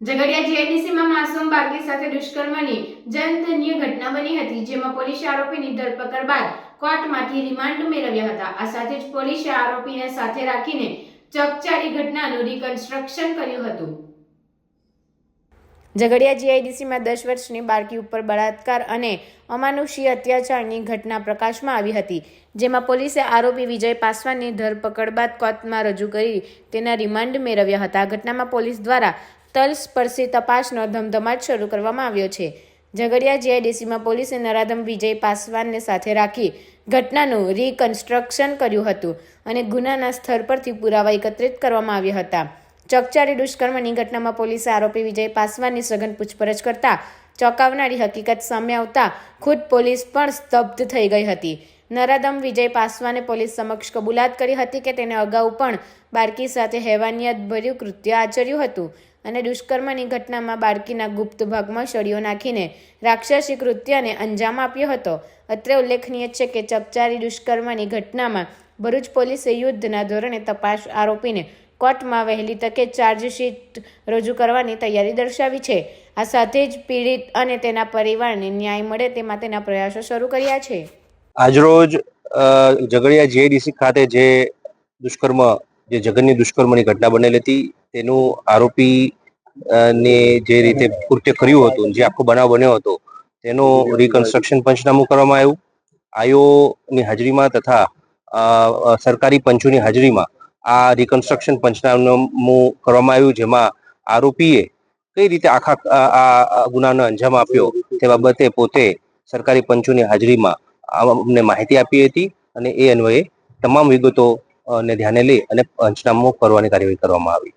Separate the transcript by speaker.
Speaker 1: ઝઘડિયા જીઆઈડીસીમાં માસૂમ બાળકી સાથે દુષ્કર્મની જનધન્ય ઘટના બની હતી, જેમાં પોલીસે આરોપીની ધરપકડ બાદ કોર્ટમાંથી રિમાન્ડ મેળવ્યા હતા. આ સાથે જ પોલીસે આરોપીને સાથે રાખીને ચકચારી ઘટનાનું રિકન્સ્ટ્રક્શન કર્યું હતું. ઝઘડિયા જીઆઈડીસીમાં દસ વર્ષની બાળકી ઉપર બળાત્કાર અને અમાનુષી અત્યાચારની ઘટના પ્રકાશમાં આવી હતી, જેમાં પોલીસે આરોપી વિજય પાસવાનની ધરપકડ બાદ કોર્ટમાં રજૂ કરી તેના રિમાન્ડ મેળવ્યા હતા. ઘટનામાં પોલીસ દ્વારા તલસ્પર્શી તપાસનો ધમધમાટ શરૂ કરવામાં આવ્યો છે. ઝઘડિયા જીઆઈડીસીમાં પોલીસે નરાધમ વિજય પાસવાનને સાથે રાખી ઘટનાનું રિકન્સ્ટ્રક્શન કર્યું હતું અને ગુનાના સ્થળ પરથી પુરાવા એકત્રિત કરવામાં આવ્યા હતા. ચકચારી દુષ્કર્મની ઘટનામાં પોલીસે આરોપી વિજય પાસવાનની સઘન પૂછપરછ કરતા ચોંકાવનારી હકીકત સામે આવતા ખુદ પોલીસ પણ સ્તબ્ધ થઈ ગઈ હતી. નરાદમ વિજય પાસવાને પોલીસ સમક્ષ કબૂલાત કરી હતી કે તેને અગાઉ પણ બાળકી સાથે હેવાનિયત ભર્યું કૃત્ય આચર્યું હતું અને દુષ્કર્મની ઘટનામાં બાળકીના ગુપ્ત ભાગમાં સળીઓ નાખીને રાક્ષસી કૃત્યને અંજામ આપ્યો હતો. અત્રે ઉલ્લેખનીય છે કે ચકચારી દુષ્કર્મની ઘટનામાં ભરૂચ પોલીસે યુદ્ધના ધોરણે તપાસ આરોપીને કોર્ટમાં વહેલી તકે ચાર્જશીટ રજૂ કરવાની તૈયારી દર્શાવી છે. આ સાથે જ પીડિત અને તેના પરિવારને ન્યાય મળે તે માટેના પ્રયાસો શરૂ કર્યા છે.
Speaker 2: આજરોજ ઝઘડિયા જીઆઈડીસી ખાતે જે દુષ્કર્મ, જે જઘન્ય દુષ્કર્મની ઘટના બનેલી હતી, તેનું આરોપી ને જે રીતે કૃત્ય કર્યું હતું, જે આખો બનાવ બન્યો હતો, તેનું રિકન્સ્ટ્રક્શન પંચનામું કરવામાં આવ્યું. આયોની હાજરીમાં તથા સરકારી પંચોની હાજરીમાં આ રિકન્સ્ટ્રક્શન પંચનામું કરવામાં આવ્યું, જેમાં આરોપીએ કઈ રીતે આખા, આ- ગુનાનો અંજામ આપ્યો તે બાબતે પોતે સરકારી પંચોની હાજરીમાં અમને માહિતી આપી હતી અને એ અન્વયે તમામ વિગતો ને ધ્યાને લઈ અને પંચનામું કરવાની કાર્યવાહી કરવામાં આવી.